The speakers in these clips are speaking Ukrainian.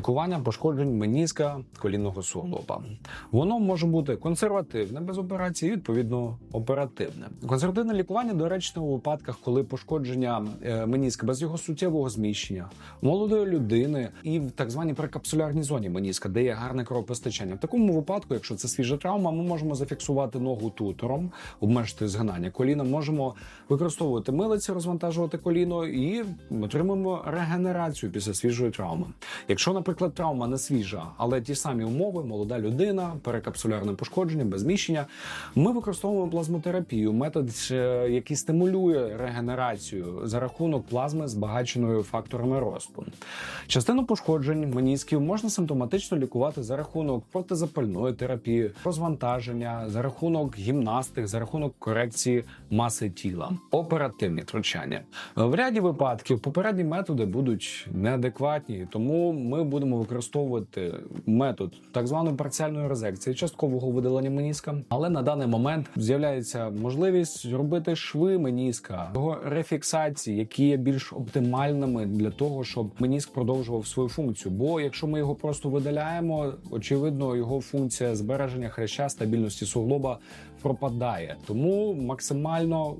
Лікування пошкоджень меніска колінного суглоба. Воно може бути консервативне без операції, відповідно оперативне. Консервативне лікування доречне у випадках, коли пошкодження е, меніска без його суттєвого зміщення молодої людини і в так званій прекапсулярній зоні меніска, де є гарне кровопостачання. В такому випадку, якщо це свіжа травма, ми можемо зафіксувати ногу тутором, обмежити згинання коліна. Можемо використовувати милиці, розвантажувати коліно і отримуємо регенерацію після свіжої травми. Якщо, наприклад, травма не свіжа, але ті самі умови, молода людина, перекапсулярне пошкодження, без зміщення, ми використовуємо плазмотерапію, метод, е, який стимулює регенерацію за рахунок плазми, збагаченої факторами росту. Частину пошкоджень менісків можна симптоматично лікувати за рахунок протизапальної терапії, розвантаження, за рахунок гімнастик, за рахунок корекції маси тіла, оперативні втручання. В ряді випадків попередні методи будуть неадекватні, тому ми будемо використовувати метод так званої парціальної резекції, часткового видалення меніска. Але на даний момент з'являється можливість зробити шви меніска, його рефіксації, які є більш оптимальними для того, щоб меніск продовжував свою функцію. Бо якщо ми його просто видаляємо, очевидно, його функція збереження хряща, стабільності суглоба пропадає. Тому максимально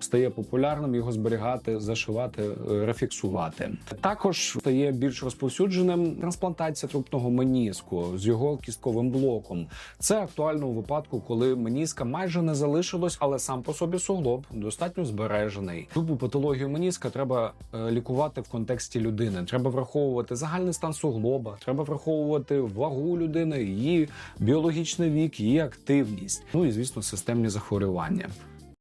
стає популярним його зберігати, зашивати, е, рефіксувати. Також стає більш розповсюдженим трансплантація трупного меніску з його кістковим блоком. Це актуально у випадку, коли меніска майже не залишилось, але сам по собі суглоб достатньо збережений. Любу патологію меніска треба е, лікувати в контексті людини. Треба враховувати загальний стан суглоба, треба враховувати вагу людини, її біологічний вік, її активність. Ну і звісно, системні захворювання.